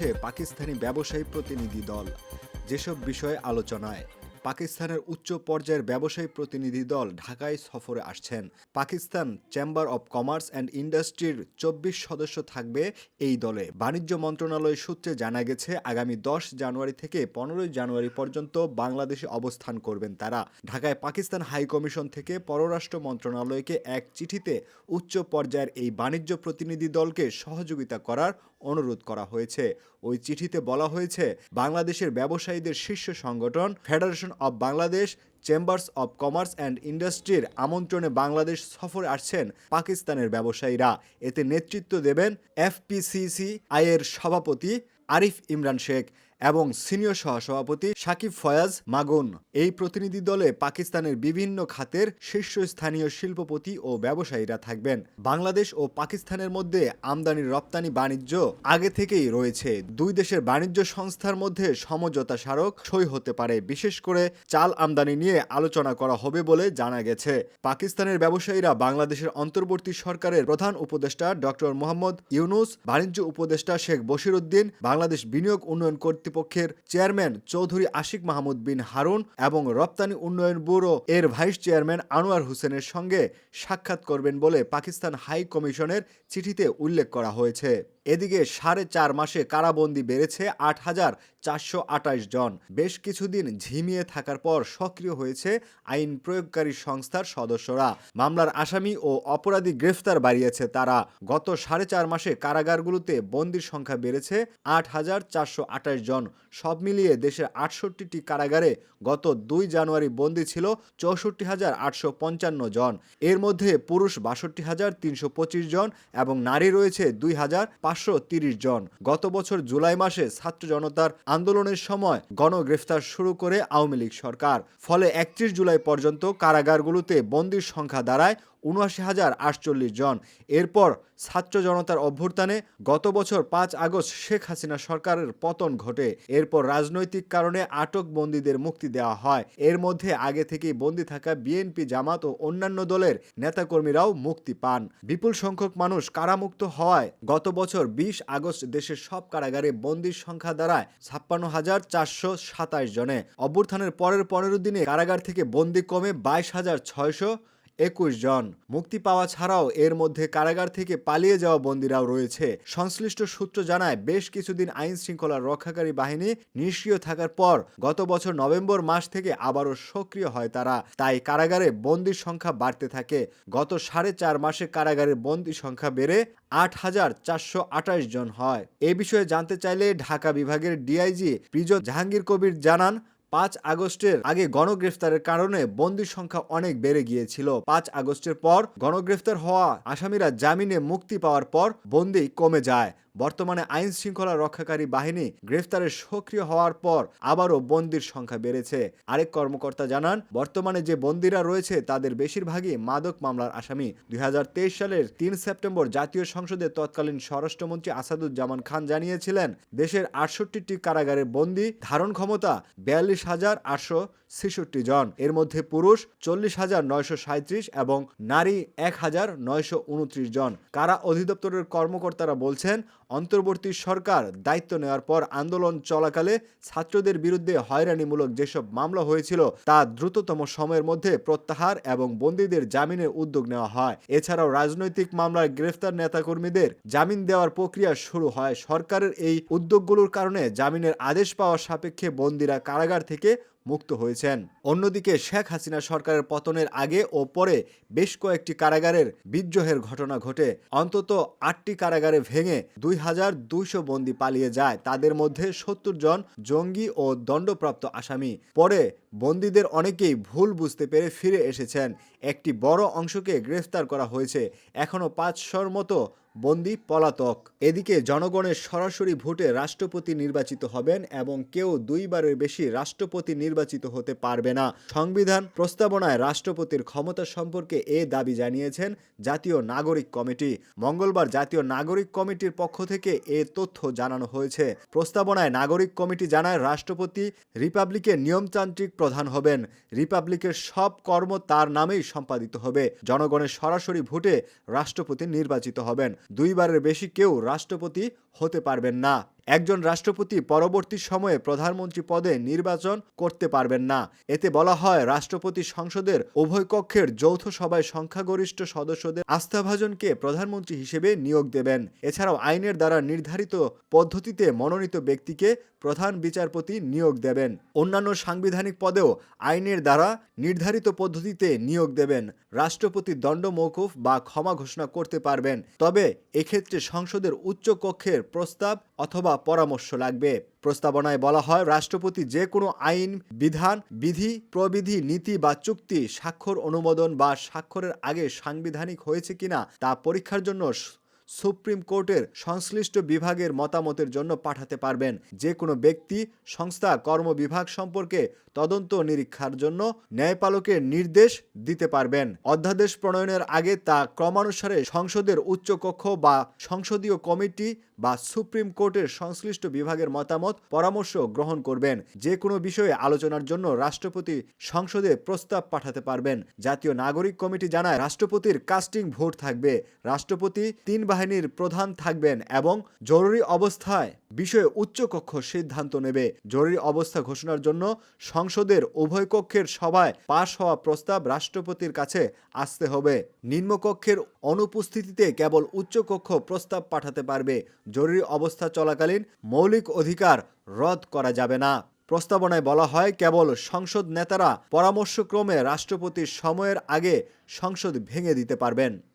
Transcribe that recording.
যাচ্ছে পাকিস্তানি ব্যবসায়ী প্রতিনিধি দল। যেসব বিষয়ে আলোচনায় পাকিস্তানের উচ্চ পর্যায়ের ব্যবসায়ী প্রতিনিধি দল ঢাকায় সফরে আসছেন। Pakistan chamber of commerce and ইন্ডাস্ট্রির চব্বিশ সদস্য থাকবে এই দলে। বাণিজ্য মন্ত্রণালয় সূত্রে জানা গেছে, আগামী দশ জানুয়ারি থেকে পনেরোই জানুয়ারি পর্যন্ত বাংলাদেশে অবস্থান করবেন তারা। ঢাকায় পাকিস্তান হাই কমিশন থেকে পররাষ্ট্র মন্ত্রণালয়কে এক চিঠিতে উচ্চ পর্যায়ের এই বাণিজ্য প্রতিনিধি দলকে সহযোগিতা করার অনুরোধ করা হয়েছে। ওই চিঠিতে বলা হয়েছে, বাংলাদেশের ব্যবসায়ীদের শীর্ষ সংগঠন federation of Bangladesh chambers of commerce and ইন্ডাস্ট্রির আমন্ত্রণে বাংলাদেশ সফরে আসছেন পাকিস্তানের ব্যবসায়ীরা। এতে নেতৃত্ব দেবেন এফপিসিসি আইয়ের সভাপতি আরিফ ইমরান শেখ এবং সিনিয়র সহসভাপতি সাকিব ফয়াজ মাগুন। এই প্রতিনিধি দলে পাকিস্তানের বিভিন্ন খাতের শীর্ষস্থানীয় শিল্পপতি ও ব্যবসায়ীরা থাকবেন। বাংলাদেশ ও পাকিস্তানের মধ্যে আমদানি রপ্তানি বাণিজ্য আগে থেকেই রয়েছে। দুই দেশের বাণিজ্য সংস্থার মধ্যে সমঝোতা স্মারক সই হতে পারে। বিশেষ করে চাল আমদানি নিয়ে আলোচনা করা হবে বলে জানা গেছে। পাকিস্তানের ব্যবসায়ীরা বাংলাদেশের অন্তর্বর্তী সরকারের প্রধান উপদেষ্টা ডক্টর মোহাম্মদ ইউনুস, বাণিজ্য উপদেষ্টা শেখ বশিরউদ্দিন বাংলাদেশ বিনিয়োগ উন্নয়ন কর্তৃপক্ষের চেয়ারম্যান চৌধুরী আশিক মাহমুদ বিন হারুন এবং রপ্তানি উন্নয়ন ব্যুরো এর ভাইস চেয়ারম্যান আনোয়ার হোসেনের সঙ্গে সাক্ষাৎ করবেন বলে পাকিস্তান হাই কমিশনের চিঠিতে উল্লেখ করা হয়েছে। এদিকে সাড়ে চার মাসে কারাবন্দি বেড়েছে আট হাজার চারশো আটাইশ জন। বেশ কিছুদিন ঝিমিয়ে থাকার পর সক্রিয় হয়েছে আইন প্রয়োগকারী সংস্থার সদস্যরা। মামলার আসামি ও অপরাধী গ্রেফতার বাড়িয়েছে তারা। গত সাড়ে চার মাসে কারাগারগুলোতে বন্দির সংখ্যা বেড়েছে আট হাজার চারশো আটাইশ জন। সব মিলিয়ে দেশের আটষট্টিটি কারাগারে গত দুই জানুয়ারি বন্দি ছিল চৌষট্টি হাজার আটশো পঞ্চান্ন জন। এর মধ্যে পুরুষ বাষট্টি হাজার তিনশো পঁচিশ জন এবং নারী রয়েছে দুই হাজার পাঁচশো জন। গত বছর জুলাই মাসে ছাত্র জনতার আন্দোলনের সময় গণগ্রেফতার শুরু করে আওয়ামী লীগ সরকার। ফলে একত্রিশ জুলাই পর্যন্ত কারাগারগুলোতে বন্দির সংখ্যা দাঁড়ায় উনআশি হাজার আটচল্লিশ জন। এরপর ছাত্র জনতার অভ্যুত্থানে গত বছর পাঁচ আগস্ট শেখ হাসিনা সরকারের পতন ঘটে। এরপর রাজনৈতিক কারণে আটক বন্দীদের মুক্তি দেওয়া হয়। এর মধ্যে আগে থেকেই বন্দী থাকা বিএনপি জামাত ও অন্যান্য দলের নেতাকর্মীরাও মুক্তি পান। বিপুল সংখ্যক মানুষ কারামুক্ত হওয়ায় গত বছর বিশ আগস্ট দেশের সব কারাগারে বন্দির সংখ্যা দাঁড়ায় ছাপ্পান্ন হাজার চারশো সাতাশ জনে। অভ্যুত্থানের পরের পনেরো দিনে কারাগার থেকে বন্দি কমে বাইশ হাজার ছয়শো একুশ জন। মুক্তি পাওয়া ছাড়াও এর মধ্যে কারাগার থেকে পালিয়ে যাওয়া বন্দীরাও রয়েছে। সংশ্লিষ্ট সূত্র জানায়, বেশ কিছুদিন আইন শৃঙ্খলা রক্ষাকারী বাহিনী নিষ্ক্রিয় থাকার পর গত বছর নভেম্বর মাস থেকে আবারও সক্রিয় হয় তারা। তাই কারাগারে বন্দির সংখ্যা বাড়তে থাকে। গত সাড়ে চার মাসে কারাগারের বন্দি সংখ্যা বেড়ে আট হাজার চারশো আঠাশ জন হয়। এ বিষয়ে জানতে চাইলে ঢাকা বিভাগের ডিআইজি প্রিজ জাহাঙ্গীর কবির জানান পাঁচ আগস্টের আগে গণগ্রেফতারের কারণে বন্দির সংখ্যা অনেক বেড়ে গিয়েছিল। পাঁচ আগস্টের পর গণগ্রেফতার হওয়া আসামিরা জামিনে মুক্তি পাওয়ার পর বন্দি কমে যায়। বর্তমানে আইন শৃঙ্খলা রক্ষাকারী বাহিনী গ্রেফতারে সক্রিয় হওয়ার পর আবারও বন্দির সংখ্যা বেড়েছে। আরেক কর্মকর্তা জানান, বর্তমানে যে বন্দিরা রয়েছে তাদের বেশিরভাগই মাদক মামলার আসামি। দুই হাজার তেইশ সালের তিন সেপ্টেম্বর জাতীয় সংসদে তৎকালীন স্বরাষ্ট্রমন্ত্রী আসাদুজ্জামান খান জানিয়েছিলেন, দেশের আটষট্টিটি কারাগারের বন্দি ধারণ ক্ষমতা বিয়াল্লিশ হাজার আটশো ছেষট্টি জন। এর মধ্যে পুরুষ চল্লিশ হাজার নয়শো সাঁত্রিশ এবং নারী এক হাজার নয়শো উনত্রিশ জন। কারা অধিদপ্তরের কর্মকর্তারা বলছেন, অন্তর্বর্তী সরকার দায়িত্ব নেওয়ার পর আন্দোলন চলাকালে ছাত্রদের বিরুদ্ধে হয়রানিমূলক যেসব মামলা হয়েছিল, তা দ্রুততম সময়ের মধ্যে প্রত্যাহার এবং বন্দীদের জামিনের উদ্যোগ নেওয়া হয়। এছাড়াও রাজনৈতিক মামলায় গ্রেফতার নেতাকর্মীদের জামিন দেওয়ার প্রক্রিয়া শুরু হয়। সরকারের এই উদ্যোগগুলোর কারণে জামিনের আদেশ পাওয়ার সাপেক্ষে বন্দীরা কারাগার থেকে মুক্ত হয়েছেন। অন্যদিকে শেখ হাসিনা সরকারের পতনের আগে ও পরে বেশ কয়েকটি কারাগারের বিদ্রোহের ঘটনা ঘটে। অন্তত আটটি কারাগারে ভেঙে দুই হাজার দুইশো বন্দী পালিয়ে যায়। তাদের মধ্যে সত্তর জন জঙ্গি ও দণ্ডপ্রাপ্ত আসামি। পরে বন্দীদের অনেকেই ভুল বুঝতে পেরে ফিরে এসেছেন। একটি বড় অংশকে গ্রেফতার করা হয়েছে। এখনও পাঁচশোর মতো বন্দি পলাতক। এদিকে জনগণের সরাসরি ভোটে রাষ্ট্রপতি নির্বাচিত হবেন এবং কেউ দুইবারের বেশি রাষ্ট্রপতি নির্বাচিত হতে পারবে না। সংবিধান প্রস্তাবনায় রাষ্ট্রপতির ক্ষমতা সম্পর্কে এ দাবি জানিয়েছেন জাতীয় নাগরিক কমিটি। মঙ্গলবার জাতীয় নাগরিক কমিটির পক্ষ থেকে এ তথ্য জানানো হয়েছে। প্রস্তাবনায় নাগরিক কমিটি জানায় রাষ্ট্রপতি রিপাবলিকের নিয়মতান্ত্রিক প্রধান হবেন। রিপাবলিকের সব কর্ম তার নামেই সম্পাদিত হবে। জনগণের সরাসরি ভোটে রাষ্ট্রপতি নির্বাচিত হবেন। দুইবারের বেশি কেউ রাষ্ট্রপতি হতে পারবেন না। একজন রাষ্ট্রপতি পরবর্তী সময়ে প্রধানমন্ত্রী পদে নির্বাচন করতে পারবেন না। এতে বলা হয়, রাষ্ট্রপতি সংসদের উভয় কক্ষের যৌথ সভায় সংখ্যাগরিষ্ঠ সদস্যদের আস্থাভাজনকে প্রধানমন্ত্রী হিসেবে নিয়োগ দেবেন। এছাড়াও আইনের দ্বারা নির্ধারিত পদ্ধতিতে মনোনীত ব্যক্তিকে প্রধান বিচারপতি নিয়োগ দেবেন। অন্যান্য সাংবিধানিক পদেও আইনের দ্বারা নির্ধারিত পদ্ধতিতে নিয়োগ দেবেন। রাষ্ট্রপতি দণ্ড মৌকুফ বা ক্ষমা ঘোষণা করতে পারবেন। তবে এক্ষেত্রে সংসদের উচ্চ কক্ষের প্রস্তাব অথবা পরামর্শ লাগবে। প্রস্তাবনায় বলা হয়, রাষ্ট্রপতি যে কোনো আইন, বিধান, বিধি, প্রবিধি, নীতি বা চুক্তি, স্বাক্ষর অনুমোদন বা স্বাক্ষরের আগে সাংবিধানিক হয়েছে কিনা তা পরীক্ষার জন্য সুপ্রিম কোর্টের সংশ্লিষ্ট বিভাগের মতামতের জন্য পাঠাতে পারবেন। যে কোনো ব্যক্তি, সংস্থা, কর্মবিভাগ সম্পর্কে তদন্ত নিরীক্ষার জন্য ন্যায়পালকের নির্দেশ দিতে পারবেন। অধ্যাদেশ প্রণয়নের আগে তা ক্রমানুসারে সংসদের উচ্চকক্ষ বা সংসদীয় কমিটি বা সুপ্রিম কোর্টের সংশ্লিষ্ট বিভাগের মতামত, পরামর্শ গ্রহণ করবেন। যে কোনো বিষয়ে আলোচনার জন্য রাষ্ট্রপতি সংসদে প্রস্তাব পাঠাতে পারবেন। জাতীয় নাগরিক কমিটি জানায়, রাষ্ট্রপতির কাস্টিং ভোট থাকবে। রাষ্ট্রপতি তিন বাহিনীর প্রধান থাকবেন এবং জরুরি অবস্থায় বিষয়ে উচ্চকক্ষ সিদ্ধান্ত নেবে। জরুরি অবস্থা ঘোষণার জন্য সংসদের উভয় কক্ষের সভায় পাশ হওয়া প্রস্তাব রাষ্ট্রপতির কাছে আসতে হবে। নিম্নকক্ষের অনুপস্থিতিতে কেবল উচ্চকক্ষ প্রস্তাব পাঠাতে পারবে। জরুরি অবস্থা চলাকালীন মৌলিক অধিকার রদ করা যাবে না। প্রস্তাবনায় বলা হয়, কেবল সংসদ নেতারা পরামর্শক্রমে রাষ্ট্রপতির সময়ের আগে সংসদ ভেঙে দিতে পারবেন।